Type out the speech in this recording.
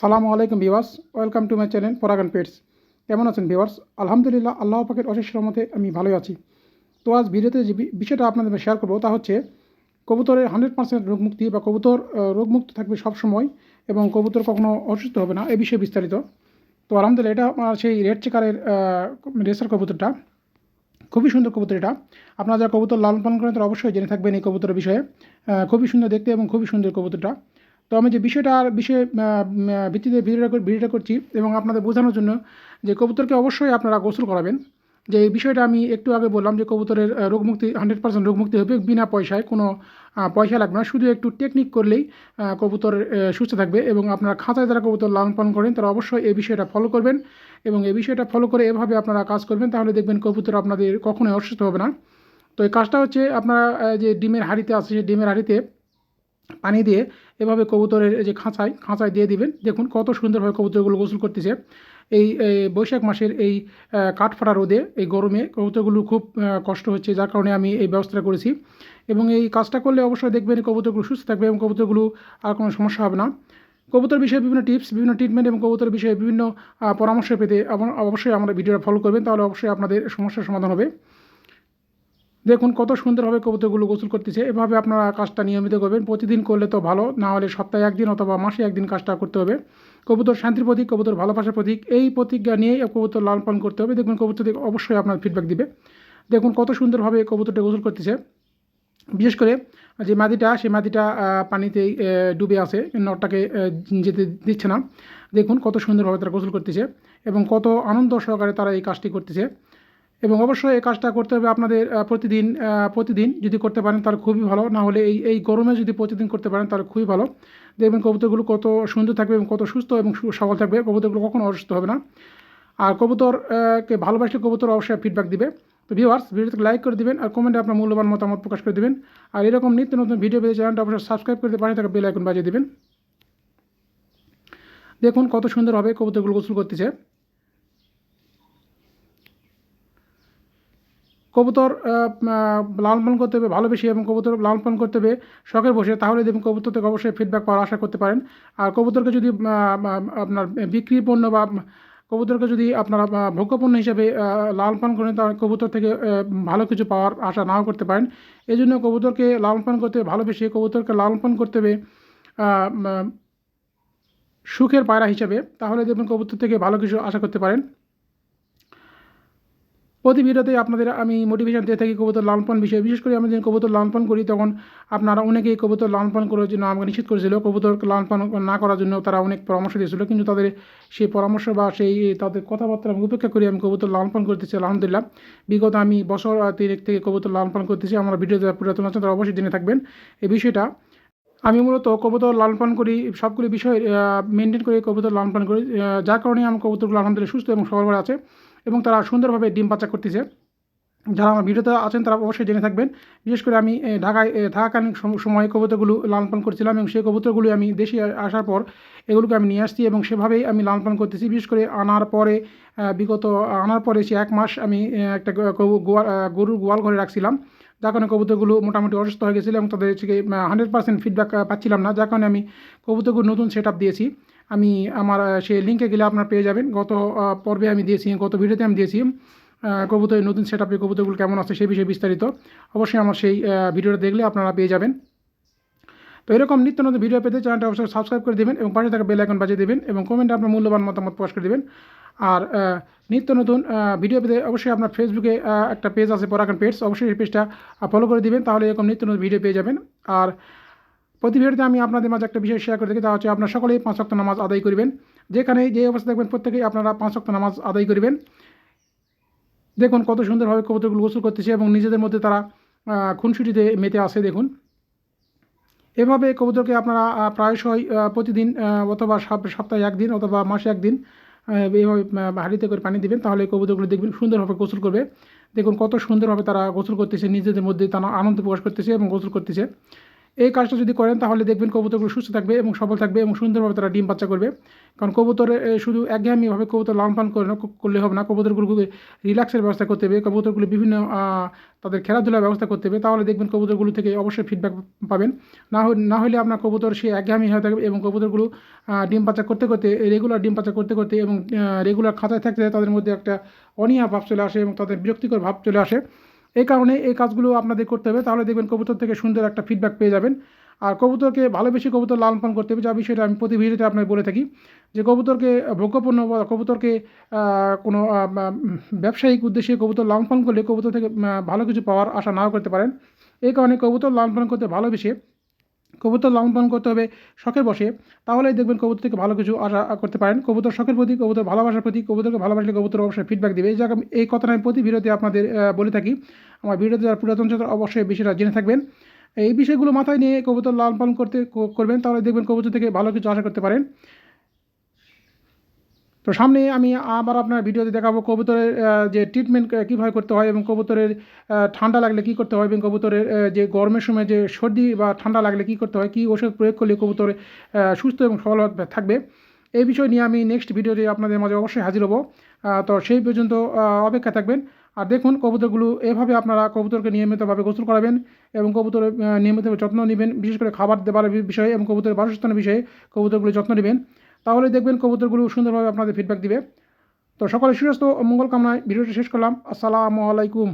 সালামু আলাইকুম viewers welcome to my channel paragon pets. কেমন আছেন ভিওয়ার্স আলহামদুলিল্লাহ, আল্লাহ পাকের অশেষ রহমতে আমি ভালোই আছি। তো আজ ভিডিওতে যে বিষয়টা আপনাদের শেয়ার করব তা হচ্ছে, কবুতরের হান্ড্রেড পার্সেন্ট রোগমুক্তি বা কবুতর রোগমুক্ত থাকবে সবসময় এবং কবুতর কখনো অসুস্থ হবে না এই বিষয়ে বিস্তারিত। তো আলহামদুলিল্লাহ, এটা আমার সেই রেড চেকারের রেসার কবুতরটা। খুবই সুন্দর কবুতর এটা। আপনারা যারা কবুতর লালন পালন করেন, তারা অবশ্যই জেনে থাকবেন এই কবুতরের বিষয়ে। খুবই সুন্দর দেখতে এবং খুবই সুন্দর কবুতরটা। তো আমি যে বিষয়টার বিষয়ে আহ, উম, আহ, ভিত্তিতে ভিডিওটা ভিডিওটা করছি এবং আপনাদের বোঝানোর জন্য যে কবুতরকে অবশ্যই আপনারা গোসল করাবেন। যে এই বিষয়টা আমি একটু আগে বললাম যে কবুতরের রোগমুক্তি হান্ড্রেড পার্সেন্ট রোগমুক্তি হবে বিনা পয়সায় কোনো পয়সা লাগবে না। শুধু একটু টেকনিক করলেই কবুতর সুস্থ থাকবে এবং আপনারা খাঁচায় যারা কবুতর লালন পালন করেন তারা অবশ্যই এই বিষয়টা ফলো করবেন এবং এই বিষয়টা ফলো করে এভাবে আপনারা কাজ করবেন তাহলে দেখবেন কবুতর আপনাদের কখনোই অসুস্থ হবে না। তো এই কাজটা হচ্ছে আপনারা যে ডিমের হাঁড়িতে আছে সেই ডিমের হাঁড়িতে পানি দিয়ে এভাবে কবুতরের যে খাঁচায় খাঁচায় দিয়ে দিবেন। দেখুন কত সুন্দরভাবে কবুতরগুলো গোসল করতেছে। এই বৈশাখ মাসের এই কাঠফাটা রোদে এই গরমে কবুতরগুলো খুব কষ্ট হচ্ছে, যার কারণে আমি এই ব্যবস্থাটা করেছি। এবং এই কাজটা করলে অবশ্যই দেখবেন কবুতরগুলো সুস্থ থাকবে এবং কবুতরগুলো আর কোনো সমস্যা হবে না। কবুতর বিষয়ে বিভিন্ন টিপস, বিভিন্ন ট্রিটমেন্ট এবং কবুতর বিষয়ে বিভিন্ন পরামর্শ পেতে অবশ্যই আমাদের ভিডিওটা ফলো করবেন, তাহলে অবশ্যই আপনাদের সমস্যার সমাধান হবে। দেখুন কত সুন্দরভাবে কবুতরগুলো গোসল করতেছে। এভাবে আপনারা কাজটা নিয়মিত করবেন। প্রতিদিন করলে তো ভালো না হলে সপ্তাহে একদিন অথবা মাসে একদিন কাজটা করতে হবে। কবুতর শান্তির প্রতীক কবুতর ভালোবাসার প্রতীক এই প্রতিজ্ঞা নিয়েই কবুতর লালন পালন করতে হবে। দেখুন কবুতর অবশ্যই আপনার ফিডব্যাক দিবে। দেখুন কত সুন্দরভাবে কবুতরটা গোসল করতেছে। বিশেষ করে যে মাদিটা সেই মাদিটা আহ, পানিতেই ডুবে আছে নটটাকে যেতে দিচ্ছে না। দেখুন কত সুন্দরভাবে তারা গোসল করতেছে এবং কত আনন্দ সহকারে তারা এই কাজটি করতেছে। এবং অবশ্যই এই কাজটা করতে হবে আপনাদের প্রতিদিন প্রতিদিন যদি করতে পারেন তাহলে খুবই ভালো। না হলে এই এই গরমে যদি প্রতিদিন করতে পারেন তাহলে খুবই ভালো। দেখবেন কবুতরগুলো কত সুন্দর থাকবে এবং কত সুস্থ এবং সবল থাকবে। কবুতরগুলো কখনো অসুস্থ হবে না। আর কবুতরকে ভালোবাসলে কবুতর অবশ্যই ফিডব্যাক দিবে। তো ভিউয়ার্স ভিডিওতে লাইক করে দিবেন আর কমেন্টে আপনার মূল্যবান মতামত প্রকাশ করে দিবেন। আর এরকম নিত্য নতুন ভিডিও পেতে চ্যানেলটা অবশ্যই সাবস্ক্রাইব করে দিয়ে পাশে থাকা বেল আইকন বাজিয়ে দিবেন। দেখুন কত সুন্দরভাবে কবুতরগুলো গোসল করতেছে। কবুতর লালন পালন করতে হবে ভালোবেসে এবং কবুতর লালন পালন করতে হবে শখের বসে তাহলে দেখুন কবুতর থেকে অবশ্যই ফিডব্যাক পাওয়ার আশা করতে পারেন। আর কবুতরকে যদি আপনার বিক্রি পণ্য বা কবুতরকে যদি আপনারা ভোগ্যপণ্য হিসেবে আহ, লালন পালন করেন তাহলে কবুতর থেকে ভালো কিছু পাওয়ার আশা নাও করতে পারেন। এই জন্য কবুতরকে লালন পালন করতে ভালোবেসে কবুতরকে লালন পালন করতে হবে সুখের পায়রা হিসাবে। তাহলে দেখবেন কবুতর থেকে ভালো কিছু আশা করতে পারেন। প্রতি ভিডিওতে আপনাদের আমি মোটিভেশন দিয়ে থাকি কবুতর লালন বিষয়ে। বিশেষ করে আমি যখন কবুতর লালন করি, তখন আপনারা অনেকেই কবুতর লালন করার জন্য আমাকে নিষেধ করেছিল। কবুতর লালন না করার জন্য তারা অনেক পরামর্শ দিয়েছিল। কিন্তু তাদের সেই পরামর্শ বা সেই তাদের কথাবার্তা আমি উপেক্ষা করি আমি কবুতর লালন করতেছি, আলহামদুলিল্লাহ। বিগত আমি বছর তিনেক থেকে কবুতর লালন করতেছি। আমার যারা পুরাতন আছেন, তারা অবশ্যই জেনে থাকবেন। এই বিষয়টা আমি মূলত কবুতর লালন করি, সবগুলি বিষয় মেনটেন করে কবুতর লালন করি। যার কারণে আমার কবুতরগুলো আলহামদুলিল্লাহ সুস্থ এবং সবলভাবে আছে। এবং তারা সুন্দরভাবে ডিম বাচ্চা করতেছে। যারা আমার ভিডিওতে আছেন, তারা অবশ্যই জেনে থাকবেন। বিশেষ করে আমি ঢাকায় থাকাকালীন সম- সময়ে কবুতরগুলো লালন পালন করছিলাম এবং সেই কবুতরগুলো আমি দেশে আসার পর এগুলোকে আমি নিয়ে আসছি এবং সেভাবেই আমি লালন পালন করতেছি। বিশেষ করে আনার পরে বিগত, আনার পরে সে এক মাস আমি একটা গরুর গোয়াল ঘরে রাখছিলাম। যার কারণে কবুতরগুলো মোটামুটি অসুস্থ হয়ে গেছিল এবং তাদের থেকে হান্ড্রেড পার্সেন্ট ফিডব্যাক পাচ্ছিলাম না। যার কারণে আমি কবুতরগুলো নতুন সেট দিয়েছি। আমি আমার সেই লিঙ্কে গেলে আপনারা পেয়ে যাবেন। গত পর্বে আমি দিয়েছি, গত ভিডিওতে আমি দিয়েছি কবুতরের নতুন সেট আপে কবুতরগুলো কেমন আছে সেই বিষয়ে বিস্তারিত। অবশ্যই আমার সেই ভিডিওটা দেখলে আপনারা পেয়ে যাবেন। তো এরকম নিত্য নতুন ভিডিও পেতে চ্যানেলটা অবশ্যই সাবস্ক্রাইব করে দেবেন এবং পাশে থাকা বেল আইকন বাজিয়ে দেবেন এবং কমেন্টে আপনার মূল্যবান মতামত প্রকাশ করে দেবেন। আর নিত্য নতুন ভিডিও পেতে অবশ্যই আপনার ফেসবুকে একটা পেজ আছে পরাগান পেজ অবশ্যই সেই পেজটা ফলো করে দিবেন, তাহলে এরকম নিত্য নতুন ভিডিও পেয়ে যাবেন। আর প্রতি আমি আপনাদের মাঝে একটা বিষয় শেয়ার করে থাকি তা হচ্ছে। আপনার সকলেই পাঁচ ওয়াক্ত নামাজ আদায় করবেন। যেখানে যে অবস্থা দেখবেন প্রত্যেকেই আপনারা পাঁচ ওয়াক্ত নামাজ আদায় করবেন। দেখুন, কত সুন্দরভাবে কবুতরগুলো গোসল করতেছে এবং নিজেদের মধ্যে তারা খুনসুটিতে মেতে আসে দেখুন। এভাবে কবুতরকে আপনারা প্রায়শই প্রতিদিন অথবা সপ্তাহে একদিন অথবা মাসে একদিন এইভাবে হাঁড়িতে করে পানি দিবেন, তাহলে কবুতরগুলো দেখবেন সুন্দরভাবে গোসল করবে। দেখুন, কত সুন্দরভাবে তারা গোসল করতেছে, নিজেদের মধ্যে তারা আনন্দ প্রকাশ করতেছে এবং গোসল করতেছে। এই কাজটা যদি করেন তাহলে দেখবেন কবুতরগুলো সুস্থ থাকবে এবং সবল থাকবে এবং সুন্দরভাবে তারা ডিম বাচ্চা করবে। কারণ কবুতরে এ, শুধু একঘেয়েমিভাবে কবুতর লালন পালন করে না- করলে হবে না। কবুতরগুলোকে রিল্যাক্সের ব্যবস্থা করতে হবে। কবুতরগুলো বিভিন্ন তাদের খেলাধুলার ব্যবস্থা করতে হবে। তাহলে দেখবেন কবুতরগুলো থেকে অবশ্যই ফিডব্যাক পাবেন। না হলে না হলে আপনার কবুতর সে একঘেয়েমি হয়ে থাকবে এবং কবুতরগুলো ডিম বাচ্চা করতে করতে রেগুলার ডিম বাচ্চা করতে করতে এবং রেগুলার খাঁচায় থাকতে তাদের মধ্যে একটা অনীহা ভাব চলে আসে এবং তাদের বিরক্তিকর ভাব চলে আসে। এই কারণে এই কাজগুলো আপনাদের করতে হবে। তাহলে দেখবেন কবুতর থেকে সুন্দর একটা ফিডব্যাক পেয়ে যাবেন। আর কবুতরকে ভালোবেসে কবুতর লালন পালন করতে হবে, যা বিষয়টা আমি প্রতি ভিডিওতে আপনাকে বলে থাকি। যে কবুতরকে ভোগ্যপণ্য বা কবুতরকে কোনো ব্যবসায়িক উদ্দেশ্যে কবুতর লালন পালন করলে কবুতর থেকে ভালো কিছু পাওয়ার আশা নাও করতে পারেন। এই কারণে কবুতর লালন পালন করতে ভালোবেসে কবুতর লালন পালন করতে হবে শখের বসে তাহলেই দেখবেন কবুতর থেকে ভালো কিছু আশা করতে পারেন। কবুতর শখের প্রতি, কবুতর ভালোবাসার প্রতি, কবুতরকে ভালোবাসলে কবুতর অবশ্যই ফিডব্যাক দেবে। এই জায়গা এই কথাটা আমি প্রতি ভিডিওতে আপনাদের বলে থাকি। আমার ভিডিওতে যারা পুরাতন ছাত্র অবশ্যই বিষয়টা জেনে থাকবেন। এই বিষয়গুলো মাথায় নিয়ে কবুতর লালন পালন করতে করবেন, তাহলে দেখবেন কবুতর থেকে ভালো কিছু আশা করতে পারেন। তো সামনে আমি আবার আপনার ভিডিওতে দেখাবো কবুতরের যে ট্রিটমেন্ট কীভাবে করতে হয় এবং কবুতরের ঠান্ডা লাগলে কী করতে হয় এবং কবুতরের যে গরমের সময় যে সর্দি বা ঠান্ডা লাগলে কী করতে হয়, কী ওষুধ প্রয়োগ করলে কবুতর সুস্থ এবং সবল থাকবে। এই বিষয় নিয়ে আমি নেক্সট ভিডিওতে আপনাদের মাঝে অবশ্যই হাজির হব। তো সেই পর্যন্ত অপেক্ষা থাকবেন। আর দেখুন, কবুতরগুলো এভাবে আপনারা কবুতরকে নিয়মিতভাবে গোসল করাবেন এবং কবুতরের নিয়মিতভাবে যত্ন নেবেন। বিশেষ করে খাবার দেবার বিষয়ে এবং কবুতরের বাসস্থানের বিষয়ে কবুতরগুলো যত্ন নেবেন। তাহলে দেখবেন কবুতরগুলো সুন্দরভাবে আপনাদের ফিডব্যাক দিবে। তো সকলে সুস্বাস্থ্য ও মঙ্গল কামনায় ভিডিওটি শেষ করলাম। আসসালামু আলাইকুম।